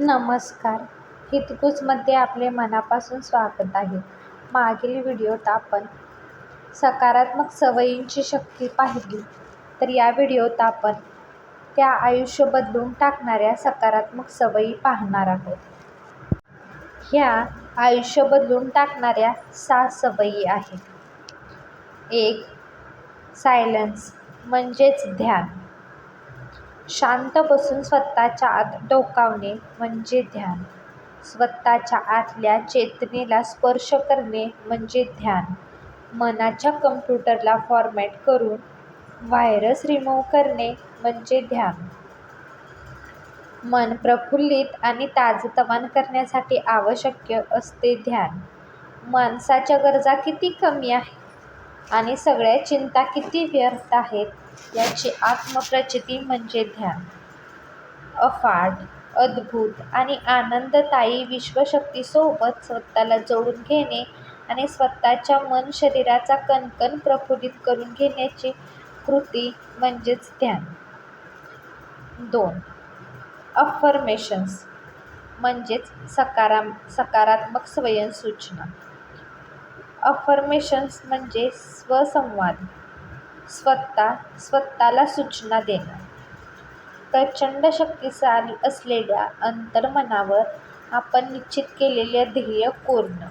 नमस्कार. हितगुजमध्ये आपले मनापासून स्वागत आहे. मागील व्हिडिओत आपण सकारात्मक सवयींची शक्ती पाहिली. तर या व्हिडिओत आपण त्या आयुष्य बदलून टाकणाऱ्या सकारात्मक सवयी पाहणार आहोत. ह्या आयुष्य बदलून टाकणाऱ्या सहा सवयी आहेत. एक सायलन्स म्हणजेच ध्यान. शांत बसून स्वतःच्या आत डोकावणे म्हणजे ध्यान. स्वतःच्या आतल्या चेतनेला स्पर्श करणे म्हणजे ध्यान. मनाच्या कम्प्युटरला फॉरमॅट करून व्हायरस रिमूव्ह करणे म्हणजे ध्यान. मन प्रफुल्लित आणि ताजतवान करण्यासाठी आवश्यक असते ध्यान. माणसाच्या गरजा किती कमी आहेत? आणि सगळ्या चिंता किती व्यर्थ आहेत याची आत्मप्रचिती म्हणजे ध्यान. अफाट अद्भुत आणि आनंददायी विश्वशक्तीसोबत स्वतःला जोडून घेणे आणि स्वतःच्या मन शरीराचा कणकण प्रफुल्लित करून घेण्याची कृती म्हणजेच ध्यान. दोन अफर्मेशन्स म्हणजेच सकारा सकारात्मक स्वयंसूचना. अफर्मेशन्स म्हणजे स्वसंवाद स्वतः स्वतःला सूचना देणं. प्रचंड शक्तिशाली असलेल्या अंतर्मनावर आपण निश्चित केलेले ध्येय कोरणं.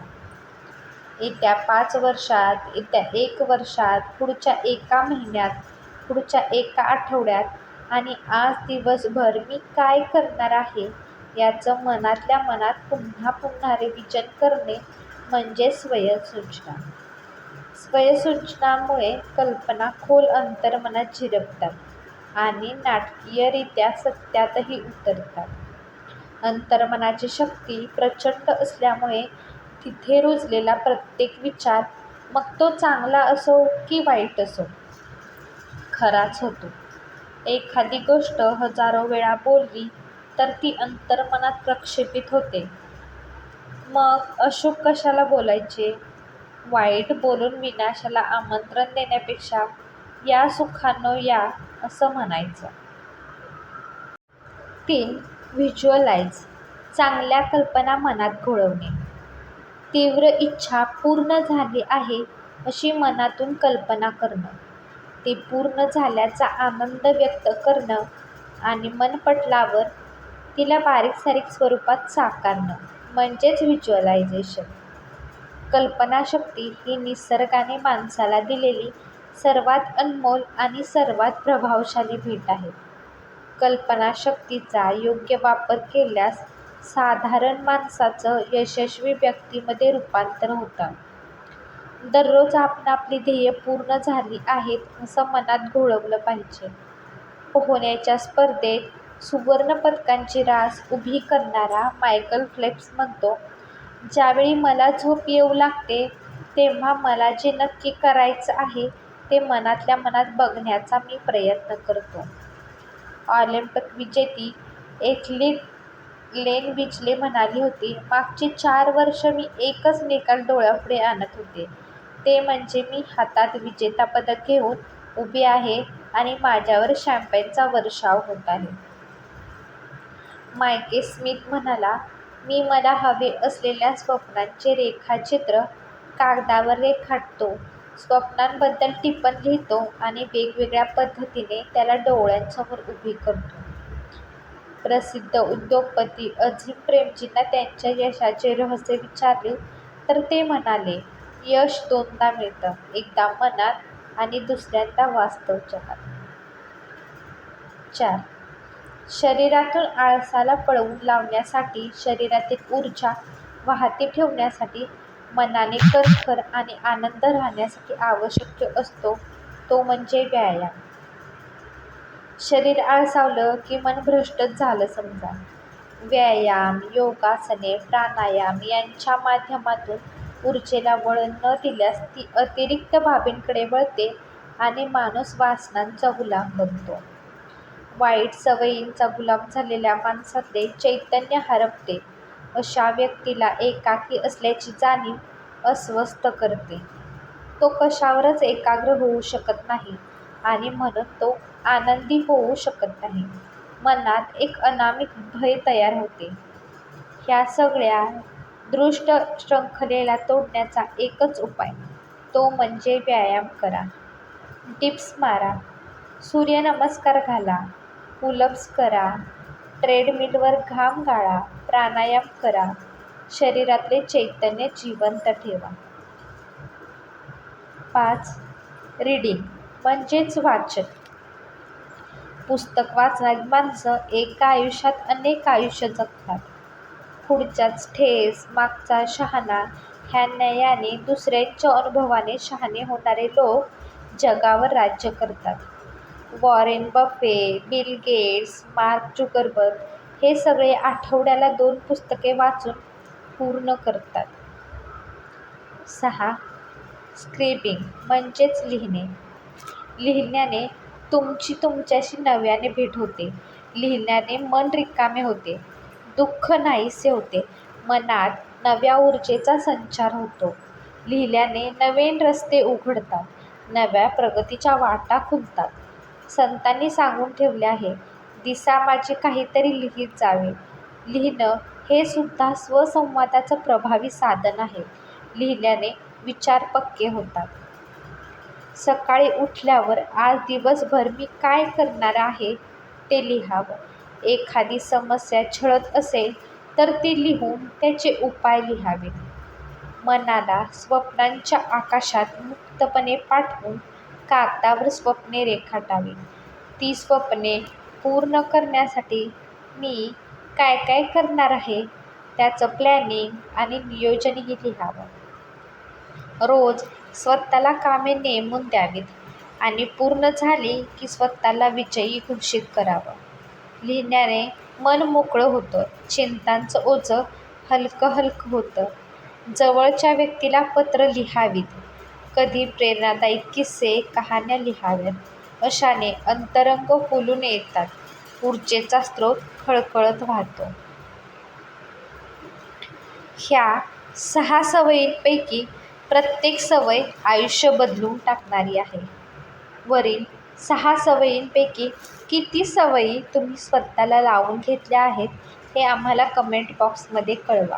येत्या पाच वर्षात येत्या एक वर्षात पुढच्या एका महिन्यात पुढच्या एका आठवड्यात आणि आज दिवसभर मी काय करणार आहे याचं मनातल्या मनात पुन्हा पुन्हा रिव्हिजन करणे म्हणजे स्वयंसूचना. स्वयंसूचनामुळे कल्पना खोल अंतर्मनात झिरपतात आणि नाटकीयरित्या सत्यातही उतरतात. अंतर्मनाची शक्ती प्रचंड असल्यामुळे तिथे रुजलेला प्रत्येक विचार मग तो चांगला असो की वाईट असो खराच होतो. एखादी गोष्ट हजारो वेळा बोलली तर ती अंतर्मनात प्रक्षेपित होते. मग अशुभ कशाला बोलायचे? वाईट बोलून विनाशाला आमंत्रण देण्यापेक्षा या सुखानो या असं म्हणायचं. तीन व्हिज्युअलाइज चांगल्या कल्पना मनात घोळवणे. तीव्र इच्छा पूर्ण झाली आहे अशी मनातून कल्पना करणं. ती पूर्ण झाल्याचा आनंद व्यक्त करणं आणि मनपटलावर तिला बारीक सारीक स्वरूपात साकारणं. म्हणजेच व्हिज्युअलायझेशन कल्पनाशक्ती ही निसर्गाने माणसाला दिलेली सर्वात अनमोल आणि सर्वात प्रभावशाली भेट आहे. कल्पनाशक्तीचा योग्य वापर केल्यास साधारण माणसाचं यशस्वी व्यक्तीमध्ये रूपांतर होतं. दररोज आपण आपली ध्येय पूर्ण झाली आहेत असं मनात घोळवलं पाहिजे. पोहण्याच्या स्पर्धेत सुवर्णपदकांची रास उभी करणारा मायकल फ्लेप्स म्हणतो ज्यावेळी मला झोप येऊ लागते तेव्हा मला जे नक्की करायचं आहे ते मनातल्या मनात बघण्याचा मी प्रयत्न करतो. ऑलिम्पिक विजेती ॲथलीट लेन विचले म्हणाली होती मागची चार वर्ष मी एकच निकाल डोळ्यापुढे आणत होते. ते म्हणजे मी हातात विजेतापदक घेऊन उभी आहे आणि माझ्यावर शॅम्पेनचा वर्षाव होत आहे. मायके स्मिथ म्हणाला मी मला हवे असलेल्या स्वप्नांचे रेखाचित्र कागदावर रेखाटतो. स्वप्नांबद्दल टिपण लिहितो आणि वेगवेगळ्या पद्धतीने त्याला डोळ्यांसमोर उभी करतो. प्रसिद्ध उद्योगपती अझीम प्रेमजींना त्यांच्या यशाचे रहस्य विचारले तर ते म्हणाले यश दोनदा मिळतं एकदा मनात आणि दुसऱ्यांदा वास्तव जगात चार शरीरातून आळसाला पळवून लावण्यासाठी शरीरातील ऊर्जा वाहती ठेवण्यासाठी मनाने खरखर आणि आनंद राहण्यासाठी आवश्यक असतो तो म्हणजे व्यायाम. शरीर आळसावलं की मन भ्रष्टच झालं समजा. व्यायाम योगासने प्राणायाम यांच्या माध्यमातून ऊर्जेला वळण न दिल्यास ती अतिरिक्त बाबींकडे वळते आणि माणूस वासनांचा गुलाम बनतो. वाईट सवयींचा गुलाम झालेल्या माणसातले चैतन्य हरपते. अशा व्यक्तीला एकाकी असल्याची जाणीव अस्वस्थ करते. तो कशावरच एकाग्र होऊ शकत नाही आणि म्हणून तो आनंदी होऊ शकत नाही. मनात एक अनामिक भय तयार होते. ह्या सगळ्या दुष्ट शृंखलेला तोडण्याचा एकच उपाय तो म्हणजे व्यायाम करा. डिप्स मारा, सूर्यनमस्कार घाला, पुलअप्स करा, ट्रेडमिलवर घाम गाळा, प्राणायाम करा. शरीरातले चैतन्य जिवंत ठेवा. पाच. रीडिंग म्हणजेच वाचन. पुस्तक वाचणारी माणसं एका आयुष्यात अनेक आयुष्य जगतात. पुढच्याच ठेस मागचा शहाणा ह्या न्यायाने दुसऱ्यांच्या अनुभवाने शहाणे होणारे लोक जगावर राज्य करतात. Warren Buffett, Bill Gates, Mark Zuckerberg हे सगळे आठवड्याला दोन पुस्तके वाचून पूर्ण करतात. सहा. स्क्रिबिंग म्हणजेच लिहिणे. लिहिल्याने तुमची तुमच्याशी नव्याने भेट होते. लिहिल्याने मन रिकामे होते. दुःख नाहीसे होते. मनात नव्या ऊर्जेचा संचार होतो. लिहिल्याने नवीन रस्ते उघडतात. नव्या प्रगतीच्या वाटा खुलतात. संतांनी सांगून ठेवले आहे, दिसा माझे काहीतरी लिहीत जावे. लिहिणं हे सुद्धा स्वसंवादाचं प्रभावी साधन आहे. लिहिल्याने विचार पक्के होतात. सकाळी उठल्यावर आज दिवसभर मी काय करणार आहे ते लिहावं. एखादी समस्या छळत असेल तर ती लिहून त्याचे उपाय लिहावेत. मनाला स्वप्नांच्या आकाशात मुक्तपणे पाठवून कागदावर स्वप्ने रेखाटावीत. ती स्वप्ने पूर्ण करण्यासाठी मी काय काय करणार आहे, त्याचं प्लॅनिंग आणि नियोजनही लिहावं. रोज स्वतःला कामे नेमून द्यावीत आणि पूर्ण झाली की स्वतःला विजयी घोषित करावं. लिहिण्याने मन मोकळं होतं. चिंतांचं ओझं हलकं हलकं होतं. जवळच्या व्यक्तीला पत्रं लिहावीत. कधी प्रेरणादायी किस्से, कहाण्या लिहाव्यात. अशाने अंतरंग फुलून येतात. ऊर्जेचा स्रोत खळखळत वाहतो. ह्या सहा सवयींपैकी प्रत्येक सवय आयुष्य बदलून टाकणारी आहे. वरील सहा सवयींपैकी किती सवयी तुम्ही स्वतःला लावून घेतल्या आहेत हे आम्हाला कमेंट बॉक्समध्ये कळवा.